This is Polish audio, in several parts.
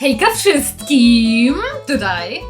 Hejka wszystkim! Tutaj.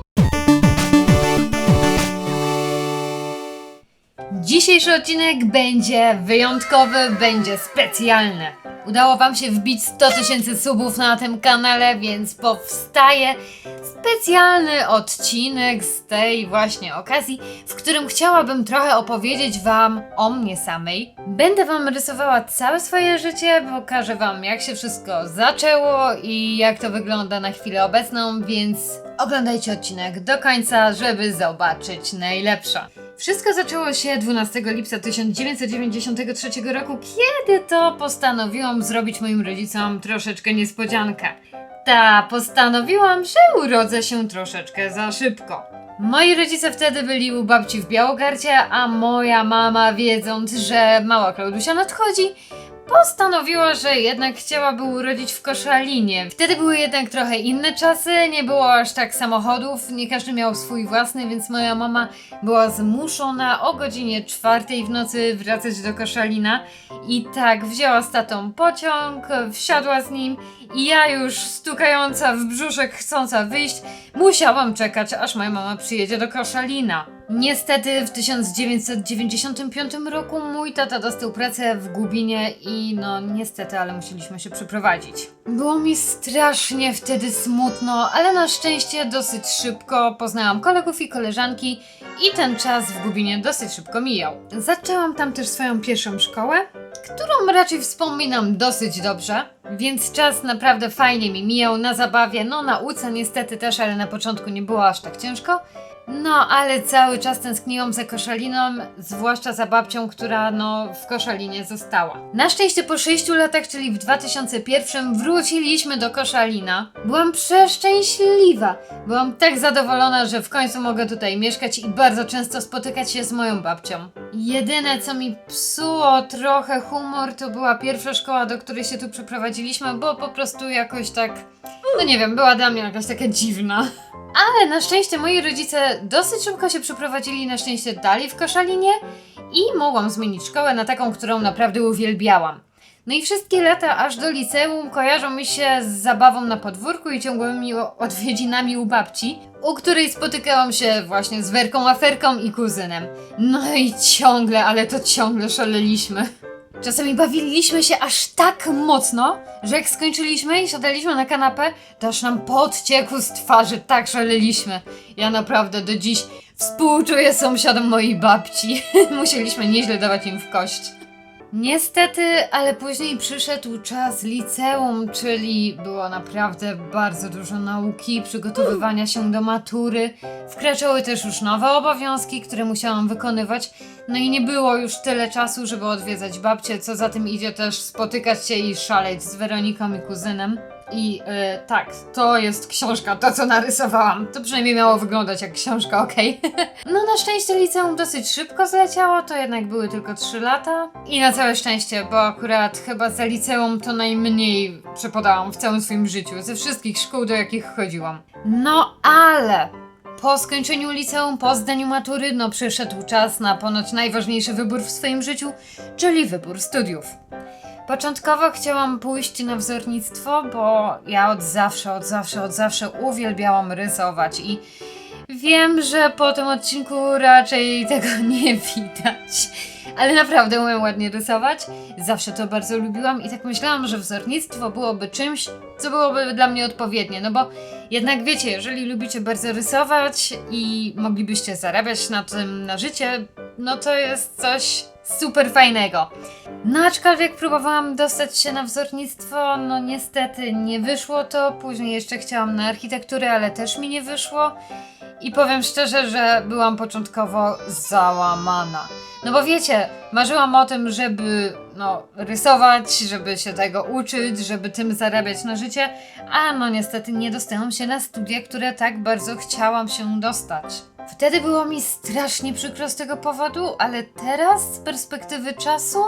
Dzisiejszy odcinek będzie wyjątkowy, będzie specjalny. Udało Wam się wbić 100 tysięcy subów na tym kanale, więc powstaje specjalny odcinek z tej właśnie okazji, w którym chciałabym trochę opowiedzieć Wam o mnie samej. Będę Wam rysowała całe swoje życie, pokażę Wam jak się wszystko zaczęło i jak to wygląda na chwilę obecną, więc oglądajcie odcinek do końca, żeby zobaczyć najlepsze. Wszystko zaczęło się 12 lipca 1993 roku, kiedy to postanowiłam zrobić moim rodzicom troszeczkę niespodziankę. Ta, postanowiłam, że urodzę się troszeczkę za szybko. Moi rodzice wtedy byli u babci w Białogardzie, a moja mama, wiedząc, że mała Klaudusia nadchodzi, postanowiła, że jednak chciałaby urodzić w Koszalinie. Wtedy były jednak trochę inne czasy, nie było aż tak samochodów, nie każdy miał swój własny, więc moja mama była zmuszona o godzinie czwartej w nocy wracać do Koszalina i tak wzięła z tatą pociąg, wsiadła z nim i ja już stukająca w brzuszek, chcąca wyjść, musiałam czekać, aż moja mama przyjedzie do Koszalina. Niestety w 1995 roku mój tata dostał pracę w Gubinie i no niestety, ale musieliśmy się przeprowadzić. Było mi strasznie wtedy smutno, ale na szczęście dosyć szybko poznałam kolegów i koleżanki i ten czas w Gubinie dosyć szybko mijał. Zaczęłam tam też swoją pierwszą szkołę, którą raczej wspominam dosyć dobrze, więc czas naprawdę fajnie mi mijał na zabawie, no nauce niestety też, ale na początku nie było aż tak ciężko. No, ale cały czas tęskniłam za Koszaliną, zwłaszcza za babcią, która no w Koszalinie została. Na szczęście po 6 latach, czyli w 2001 wróciliśmy do Koszalina. Byłam przeszczęśliwa. Byłam tak zadowolona, że w końcu mogę tutaj mieszkać i bardzo często spotykać się z moją babcią. Jedyne, co mi psuło trochę humor, to była pierwsza szkoła, do której się tu przeprowadziliśmy, bo po prostu jakoś tak, no nie wiem, była dla mnie jakaś taka dziwna. Ale na szczęście moi rodzice dosyć szybko się przeprowadzili na szczęście dalej w Koszalinie i mogłam zmienić szkołę na taką, którą naprawdę uwielbiałam. No i wszystkie lata aż do liceum kojarzą mi się z zabawą na podwórku i ciągłymi odwiedzinami u babci, u której spotykałam się właśnie z Werką Aferką i kuzynem. No i ciągle, ale to ciągle szaleliśmy. Czasami bawiliśmy się aż tak mocno, że jak skończyliśmy i siadaliśmy na kanapę, to aż nam pot ciekł z twarzy, tak szaleliśmy. Ja naprawdę do dziś współczuję sąsiadom mojej babci. Musieliśmy nieźle dawać im w kość. Niestety, ale później przyszedł czas liceum, czyli było naprawdę bardzo dużo nauki, przygotowywania się do matury. Wkraczały też już nowe obowiązki, które musiałam wykonywać. No i nie było już tyle czasu, żeby odwiedzać babcię, co za tym idzie też spotykać się i szaleć z Weroniką i kuzynem. I e, tak, to jest książka, to co narysowałam. To przynajmniej miało wyglądać jak książka, okej? no na szczęście liceum dosyć szybko zleciało, to jednak były tylko 3 lata. I na całe szczęście, bo akurat chyba za liceum to najmniej przepodałam w całym swoim życiu, ze wszystkich szkół, do jakich chodziłam. No ale po skończeniu liceum, po zdaniu matury, no przyszedł czas na ponoć najważniejszy wybór w swoim życiu, czyli wybór studiów. Początkowo chciałam pójść na wzornictwo, bo ja od zawsze, od zawsze, od zawsze uwielbiałam rysować i wiem, że po tym odcinku raczej tego nie widać. Ale naprawdę umiem ładnie rysować. Zawsze to bardzo lubiłam i tak myślałam, że wzornictwo byłoby czymś, co byłoby dla mnie odpowiednie. No bo jednak wiecie, jeżeli lubicie bardzo rysować i moglibyście zarabiać na tym na życie, no to jest coś super fajnego. No aczkolwiek próbowałam dostać się na wzornictwo, no niestety nie wyszło to. Później jeszcze chciałam na architekturę, ale też mi nie wyszło. I powiem szczerze, że byłam początkowo załamana. No bo wiecie, marzyłam o tym, żeby no, rysować, żeby się tego uczyć, żeby tym zarabiać na życie, a no niestety nie dostałam się na studia, które tak bardzo chciałam się dostać. Wtedy było mi strasznie przykro z tego powodu, ale teraz z perspektywy czasu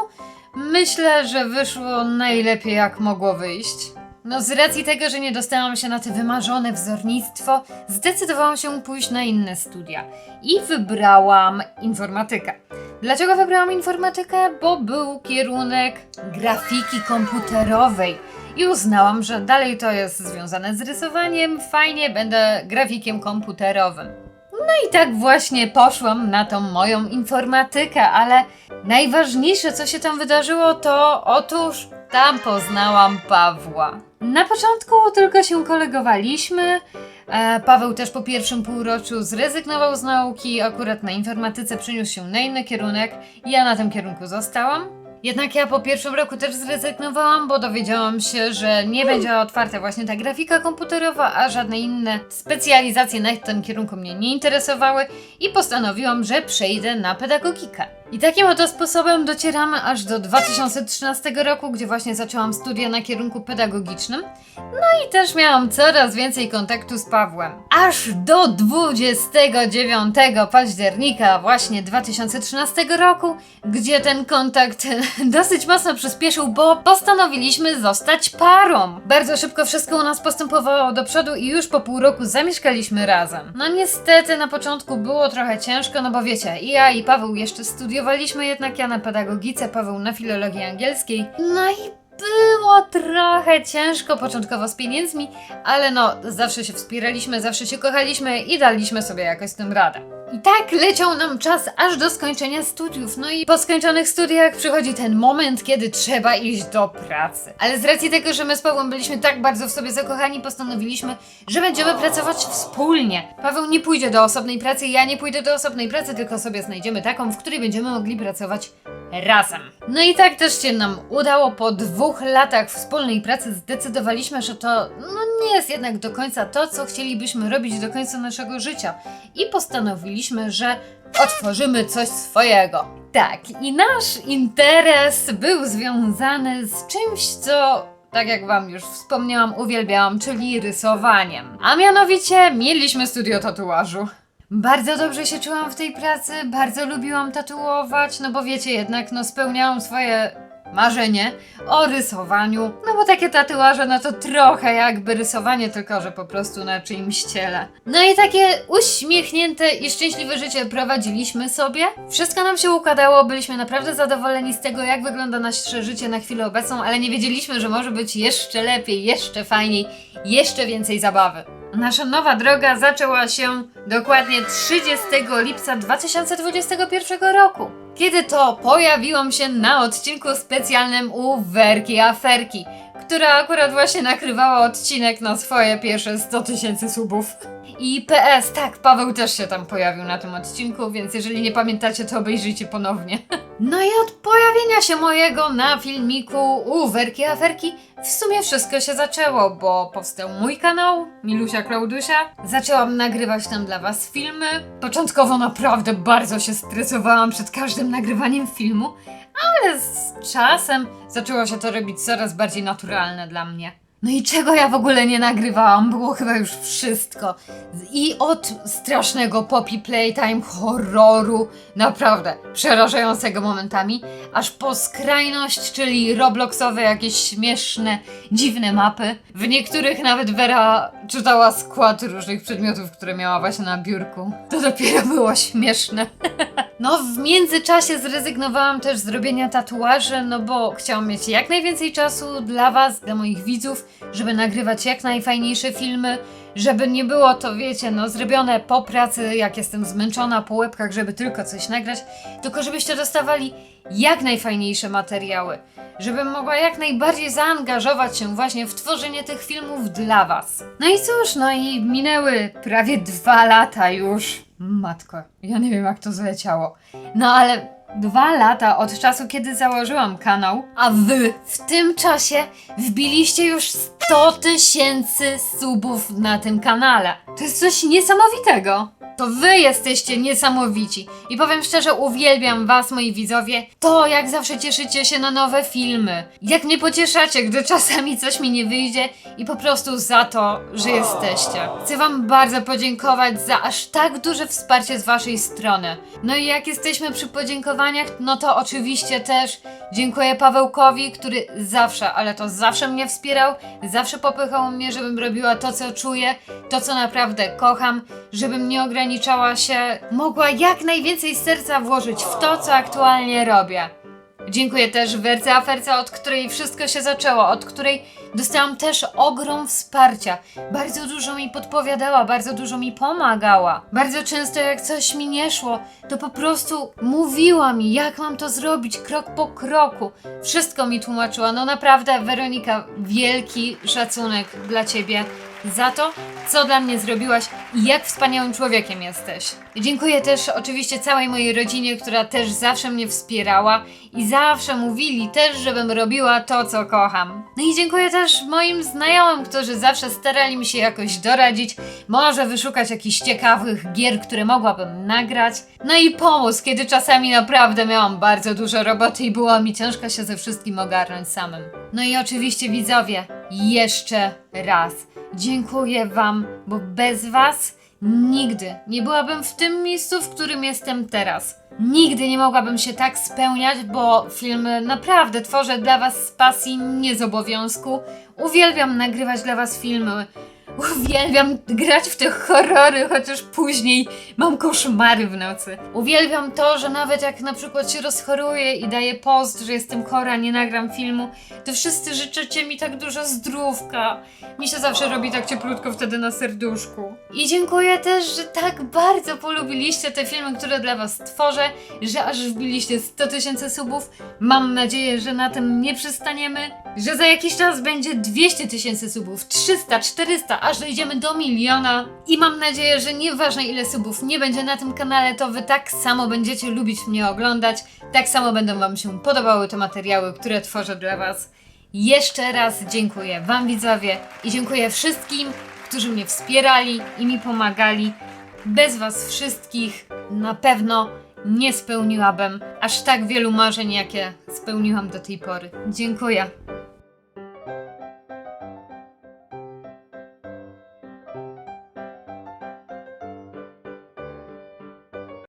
myślę, że wyszło najlepiej jak mogło wyjść. No z racji tego, że nie dostałam się na te wymarzone wzornictwo, zdecydowałam się pójść na inne studia i wybrałam informatykę. Dlaczego wybrałam informatykę? Bo był kierunek grafiki komputerowej. i uznałam, że dalej to jest związane z rysowaniem, fajnie, będę grafikiem komputerowym. No i tak właśnie poszłam na tą moją informatykę, ale najważniejsze, co się tam wydarzyło, to otóż tam poznałam Pawła. Na początku tylko się kolegowaliśmy. E, Paweł też po pierwszym półroczu zrezygnował z nauki, akurat na informatyce przeniósł się na inny kierunek. Ja na tym kierunku zostałam. Jednak ja po pierwszym roku też zrezygnowałam, bo dowiedziałam się, że nie będzie otwarta właśnie ta grafika komputerowa, a żadne inne specjalizacje na tym kierunku mnie nie interesowały i postanowiłam, że przejdę na pedagogikę. I takim oto sposobem docieramy aż do 2013 roku, gdzie właśnie zaczęłam studia na kierunku pedagogicznym. No i też miałam coraz więcej kontaktu z Pawłem. Aż do 29 października właśnie 2013 roku, gdzie ten kontakt dosyć mocno przyspieszył, bo postanowiliśmy zostać parą. Bardzo szybko wszystko u nas postępowało do przodu i już po pół roku zamieszkaliśmy razem. No niestety na początku było trochę ciężko, no bo wiecie, i ja i Paweł jeszcze studiowaliśmy, jednak ja na pedagogice, Paweł na filologii angielskiej. No i było trochę ciężko początkowo z pieniędzmi, ale no, zawsze się wspieraliśmy, zawsze się kochaliśmy i daliśmy sobie jakoś z tym radę. I tak leciał nam czas aż do skończenia studiów. No i po skończonych studiach przychodzi ten moment, kiedy trzeba iść do pracy. Ale z racji tego, że my z Pawłem byliśmy tak bardzo w sobie zakochani, postanowiliśmy, że będziemy pracować wspólnie. Paweł nie pójdzie do osobnej pracy, ja nie pójdę do osobnej pracy, tylko sobie znajdziemy taką, w której będziemy mogli pracować razem. No i tak też się nam udało. Po dwóch latach wspólnej pracy zdecydowaliśmy, że to no nie jest jednak do końca to, co chcielibyśmy robić do końca naszego życia. I postanowiliśmy, że otworzymy coś swojego. Tak, i nasz interes był związany z czymś, co tak jak Wam już wspomniałam, uwielbiałam, czyli rysowaniem. A mianowicie mieliśmy studio tatuażu. Bardzo dobrze się czułam w tej pracy, bardzo lubiłam tatuować, no bo wiecie, jednak no spełniałam swoje marzenie o rysowaniu, no bo takie tatuaże no to trochę jakby rysowanie, tylko że po prostu na czyimś ciele. No i takie uśmiechnięte i szczęśliwe życie prowadziliśmy sobie. Wszystko nam się układało, byliśmy naprawdę zadowoleni z tego, jak wygląda nasze życie na chwilę obecną, ale nie wiedzieliśmy, że może być jeszcze lepiej, jeszcze fajniej, jeszcze więcej zabawy. Nasza nowa droga zaczęła się dokładnie 30 lipca 2021 roku, kiedy to pojawiłam się na odcinku specjalnym u Werki Aferki, która akurat właśnie nakrywała odcinek na swoje pierwsze 100 tysięcy subów. I PS, tak, Paweł też się tam pojawił na tym odcinku, więc jeżeli nie pamiętacie, to obejrzyjcie ponownie. No i od pojawienia się mojego na filmiku u Werki Aferki w sumie wszystko się zaczęło, bo powstał mój kanał, Milusia Klaudusia. Zaczęłam nagrywać tam dla was filmy. Początkowo naprawdę bardzo się stresowałam przed każdym nagrywaniem filmu, ale z czasem zaczęło się to robić coraz bardziej naturalne dla mnie. No i czego ja w ogóle nie nagrywałam? Było chyba już wszystko. I od strasznego poppy playtime, horroru, naprawdę przerażającego momentami, aż po skrajność, czyli robloxowe jakieś śmieszne, dziwne mapy. W niektórych nawet Vera czytała skład różnych przedmiotów, które miała właśnie na biurku. To dopiero było śmieszne. No, w międzyczasie zrezygnowałam też z robienia tatuaży, no bo chciałam mieć jak najwięcej czasu dla Was, dla moich widzów, żeby nagrywać jak najfajniejsze filmy, żeby nie było to, wiecie, no zrobione po pracy, jak jestem zmęczona po łebkach, żeby tylko coś nagrać, tylko żebyście dostawali jak najfajniejsze materiały, żebym mogła jak najbardziej zaangażować się właśnie w tworzenie tych filmów dla Was. No i cóż, no i minęły prawie dwa lata już. Matko, ja nie wiem jak to zleciało. No ale dwa lata od czasu, kiedy założyłam kanał, a wy w tym czasie wbiliście już 100 tysięcy subów na tym kanale. To jest coś niesamowitego. To wy jesteście niesamowici. I powiem szczerze, uwielbiam was, moi widzowie. To, jak zawsze cieszycie się na nowe filmy. Jak mnie pocieszacie, gdy czasami coś mi nie wyjdzie i po prostu za to, że jesteście. Chcę wam bardzo podziękować za aż tak duże wsparcie z waszej strony. No i jak jesteśmy przy podziękowaniach, no to oczywiście też dziękuję Pawełkowi, który zawsze, ale to zawsze mnie wspierał, zawsze popychał mnie, żebym robiła to, co czuję, to, co naprawdę kocham, żebym nie ograniczała się, mogła jak najwięcej serca włożyć w to, co aktualnie robię. Dziękuję też Werce Aferce, od której wszystko się zaczęło, od której Dostałam też ogrom wsparcia. Bardzo dużo mi podpowiadała, bardzo dużo mi pomagała. Bardzo często jak coś mi nie szło, to po prostu mówiła mi, jak mam to zrobić krok po kroku. Wszystko mi tłumaczyła. No naprawdę, Weronika, wielki szacunek dla ciebie za to, co dla mnie zrobiłaś i jak wspaniałym człowiekiem jesteś. Dziękuję też oczywiście całej mojej rodzinie, która też zawsze mnie wspierała i zawsze mówili też, żebym robiła to, co kocham. No i dziękuję też moim znajomym, którzy zawsze starali mi się jakoś doradzić, może wyszukać jakichś ciekawych gier, które mogłabym nagrać. No i pomóc, kiedy czasami naprawdę miałam bardzo dużo roboty i było mi ciężko się ze wszystkim ogarnąć samym. No i oczywiście widzowie, jeszcze raz dziękuję Wam, bo bez Was nigdy nie byłabym w tym miejscu, w którym jestem teraz. Nigdy nie mogłabym się tak spełniać, bo filmy naprawdę tworzę dla Was z pasji, nie z obowiązku. Uwielbiam nagrywać dla Was filmy. Uwielbiam grać w te horrory, chociaż później mam koszmary w nocy. Uwielbiam to, że nawet jak na przykład się rozchoruję i daję post, że jestem chora, nie nagram filmu, to wszyscy życzycie mi tak dużo zdrówka. Mi się zawsze robi tak cieplutko wtedy na serduszku. I dziękuję też, że tak bardzo polubiliście te filmy, które dla Was tworzę, że aż wbiliście 100 tysięcy subów. Mam nadzieję, że na tym nie przestaniemy, że za jakiś czas będzie 200 tysięcy subów, 300, 400, aż dojdziemy do miliona. I mam nadzieję, że nieważne ile subów nie będzie na tym kanale, to Wy tak samo będziecie lubić mnie oglądać, tak samo będą Wam się podobały te materiały, które tworzę dla Was. Jeszcze raz dziękuję Wam widzowie i dziękuję wszystkim, którzy mnie wspierali i mi pomagali. Bez Was wszystkich na pewno nie spełniłabym aż tak wielu marzeń, jakie spełniłam do tej pory. Dziękuję.